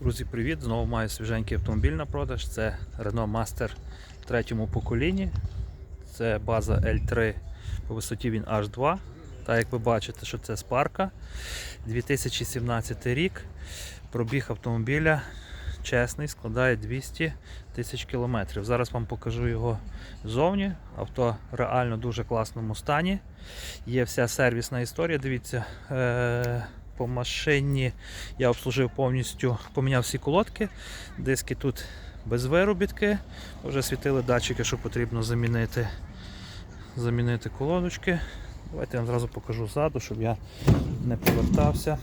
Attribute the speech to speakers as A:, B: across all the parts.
A: Друзі, привіт! Знову маю свіженький автомобіль на продаж. Це Renault Master в третьому поколінні. Це база L3 по висоті він H2. Так як ви бачите, що це спарка. 2017 рік. Пробіг автомобіля чесний, складає 200 тисяч кілометрів. Зараз вам покажу його ззовні. Авто реально в дуже класному стані. Є вся сервісна історія. Дивіться. Е- по машині я обслужив повністю, поміняв всі колодки, диски тут без виробітки. Вже світили датчики, що потрібно замінити, замінити колодочки. Давайте я вам зразу покажу ззаду, щоб я не повертався.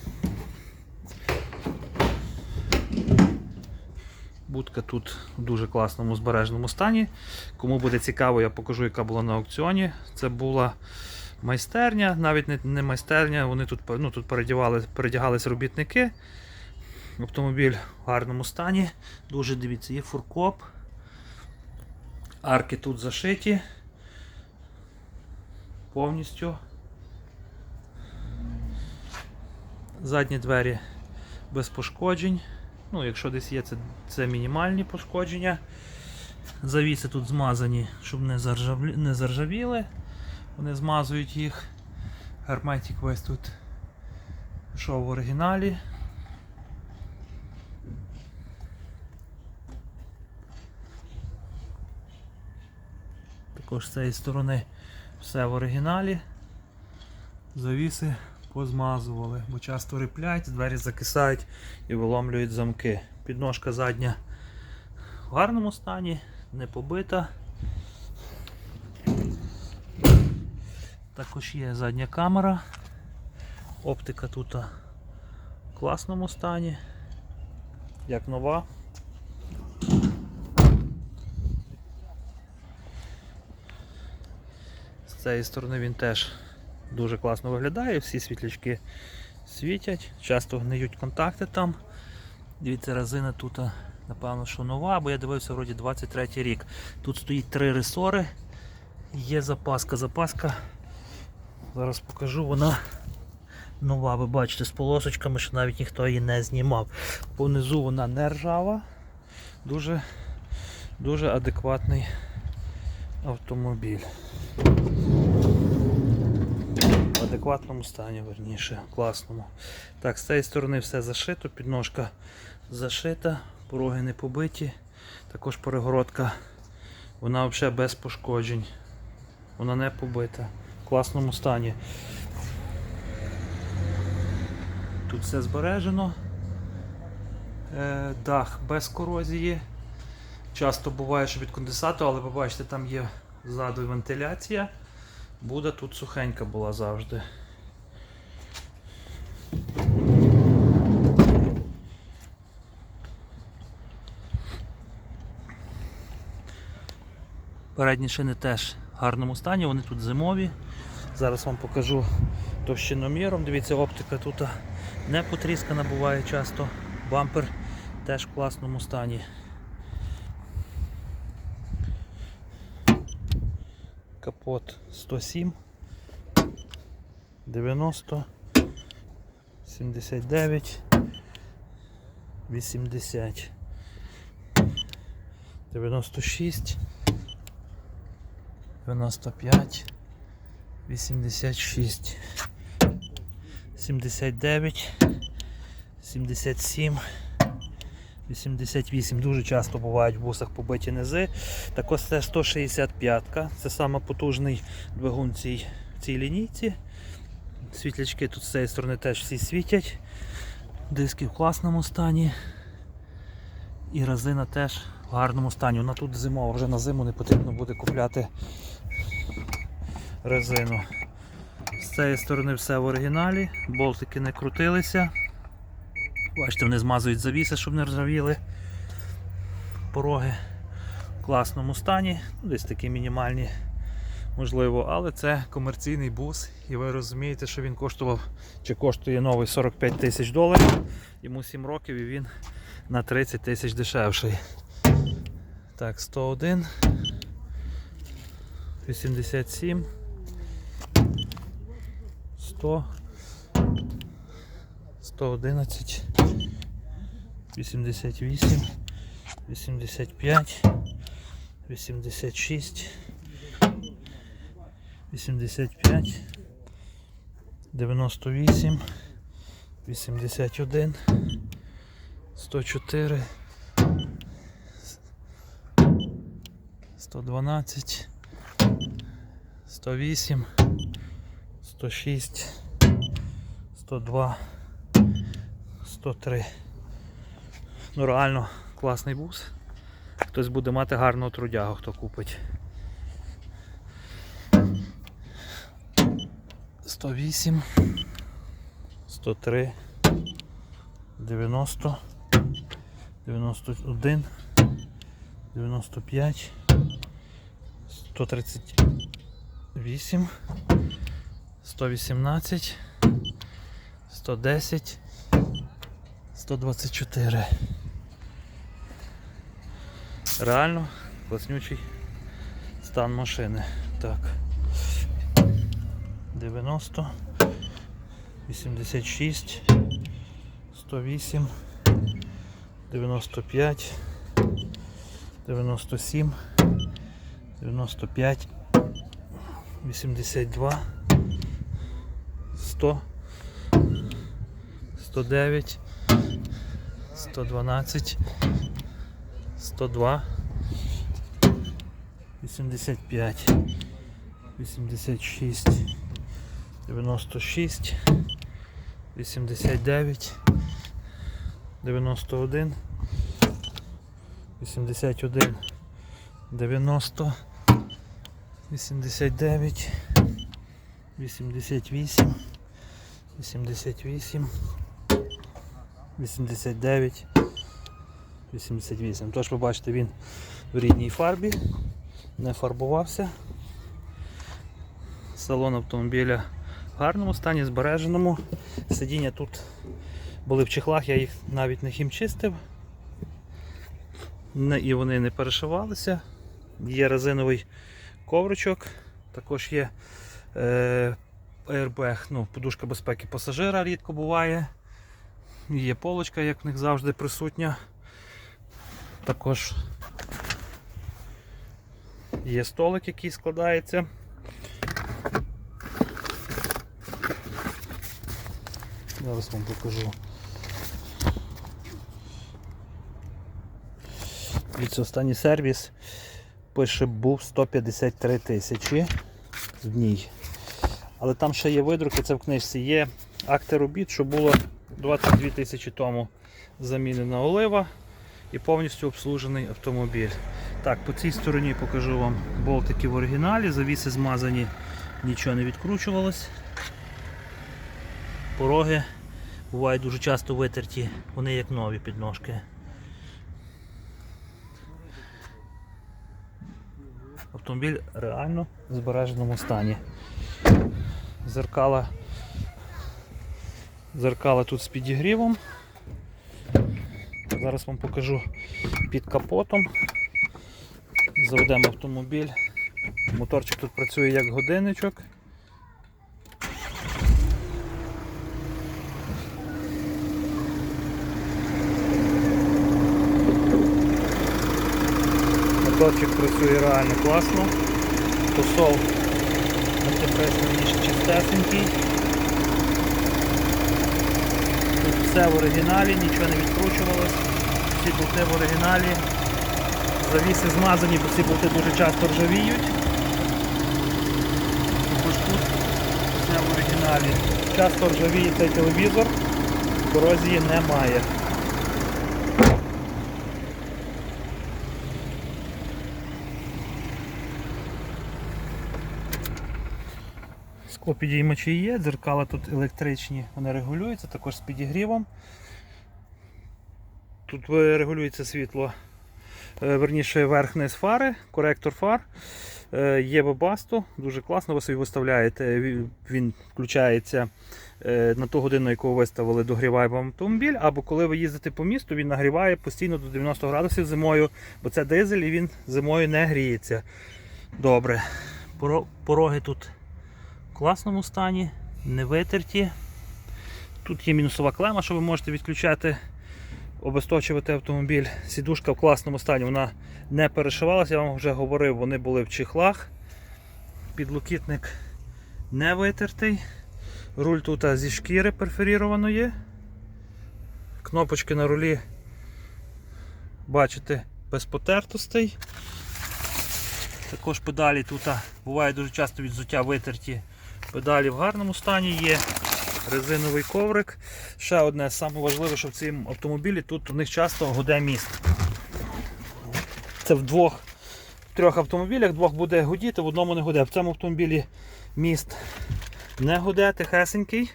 A: Будка тут в дуже класному збереженому стані. Кому буде цікаво, я покажу, яка була на аукціоні. Це була майстерня, навіть не, не майстерня, вони тут, ну, тут передягали, передягались робітники. Автомобіль в гарному стані. Дуже дивіться, є фуркоп. Арки тут зашиті. Повністю. Задні двері без пошкоджень. Ну, якщо десь є, це, це мінімальні пошкодження. Завіси тут змазані, щоб не, заржавлі, не заржавіли. Вони змазують їх. Герметик весь тут пішов в оригіналі. Також з цієї сторони все в оригіналі. Завіси позмазували, бо часто риплять, двері закисають і виломлюють замки. Підножка задня в гарному стані, не побита. Також є задня камера. Оптика тут в класному стані, як нова. З цієї сторони він теж дуже класно виглядає, всі світлячки світять, часто гниють контакти там. Дивіться, резина тут, напевно, що нова, бо я дивився вроді 23 рік. Тут стоїть три ресори, є запаска, запаска. Зараз покажу, вона нова, ви бачите, з полосочками, що навіть ніхто її не знімав. Понизу вона не ржава, дуже, дуже адекватний автомобіль. В адекватному стані, верніше, класному. Так, з цієї сторони все зашито, підножка зашита, пороги не побиті. Також перегородка, вона взагалі без пошкоджень. Вона не побита класному стані. Тут все збережено. Е, дах без корозії. Часто буває, що від конденсату, але ви бачите, там є ззаду вентиляція. Буде тут сухенька була завжди. Передні шини теж гарному стані, вони тут зимові. Зараз вам покажу товщиноміром. Дивіться, оптика тут не потріскана буває часто. Бампер теж в класному стані. Капот 107, 90, 79, 80, 96, 95, 86, 79, 77, 88. Дуже часто бувають в бусах побиті низи. Також це 165-ка. Це саме потужний двигун цій, в цій лінійці. Світлячки тут з цієї сторони теж всі світять. Диски в класному стані. І резина теж в гарному стані. Вона тут зимова, вже на зиму не потрібно буде купляти резину. З цієї сторони все в оригіналі, болтики не крутилися. Бачите, вони змазують завіси, щоб не ржавіли. Пороги в класному стані, ну, десь такі мінімальні, можливо, але це комерційний бус, і ви розумієте, що він коштував чи коштує новий 45 тисяч доларів. Йому 7 років і він на 30 тисяч дешевший. Так, 101, 87, 100, 111. 88, 85, 86, 85, 98, 81, 104, 112, 108, 106, 102, 103. Ну реально класний бус. Хтось буде мати гарного трудягу, хто купить. 108, 103, 90, 91, 95, 138, 118, 110, 124. Реально класнючий стан машини. Так. 90, 86, 108, 95, 97, 95, 82, 100, 109, 112, 102, 85, 86, 96, 89, 91, 81, 90, 89, 88, 88, 89, 88. Тож ви бачите, він в рідній фарбі, не фарбувався. Салон автомобіля в гарному стані, збереженому. Сидіння тут були в чехлах, я їх навіть не хімчистив. Не, і вони не перешивалися. Є резиновий ковричок, також є е, airbag, ну, подушка безпеки пасажира рідко буває. Є полочка, як в них завжди присутня. Також є столик, який складається. Зараз вам покажу. Дивіться, останній сервіс пише був 153 тисячі в дній. Але там ще є видруки, це в книжці є акти робіт, що було 22 тисячі тому замінена олива і повністю обслужений автомобіль. Так, по цій стороні покажу вам болтики в оригіналі, завіси змазані, нічого не відкручувалось. Пороги бувають дуже часто витерті, вони як нові підножки. Автомобіль реально в збереженому стані. Зеркала, зеркала тут з підігрівом. Зараз вам покажу під капотом. Заведемо автомобіль. Моторчик тут працює як годинничок. Моторчик працює реально класно. Тусол антипресний ніж чистесенький. Тут все в оригіналі, нічого не відкручувалось. Всі болти в оригіналі. Завіси змазані, бо ці болти дуже часто ржавіють. Також тут все в оригіналі. Часто ржавіє цей телевізор, корозії немає. Склопідіймачі є, дзеркала тут електричні, вони регулюються, також з підігрівом. Тут е, регулюється світло, е, верніше верх-низ фари, коректор фар. Е, Є Webasto, дуже класно, ви собі виставляєте, він- він включається е, на ту годину, яку ви виставили, догріває вам автомобіль, або коли ви їздите по місту, він нагріває постійно до 90 градусів зимою, бо це дизель і він зимою не гріється. Добре. Пороги тут в класному стані, не витерті. Тут є мінусова клема, що ви можете відключати обесточувати автомобіль. Сідушка в класному стані, вона не перешивалася, я вам вже говорив, вони були в чехлах. Підлокітник не витертий. Руль тут зі шкіри перфорірованої. Кнопочки на рулі, бачите, без потертостей. Також педалі тут буває дуже часто від взуття витерті. Педалі в гарному стані є. Резиновий коврик. Ще одне саме важливе, що в цьому автомобілі тут у них часто гуде міст. Це в двох трьох автомобілях, двох буде гудіти, в одному не гуде. В цьому автомобілі міст не гуде, тихесенький.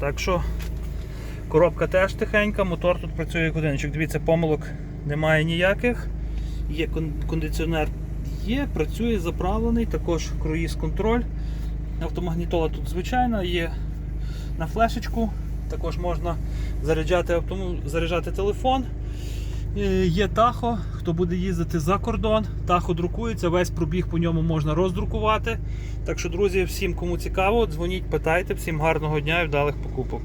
A: Так що коробка теж тихенька, мотор тут працює як одиничок. Дивіться, помилок немає ніяких. Є кондиціонер є, працює заправлений, також круїз контроль. Автомагнітола тут звичайна, є на флешечку. Також можна заряджати, автому... заряджати телефон. Е, Є тахо, хто буде їздити за кордон, тахо друкується, весь пробіг по ньому можна роздрукувати. Так що, друзі, всім, кому цікаво, дзвоніть, питайте, всім гарного дня і вдалих покупок.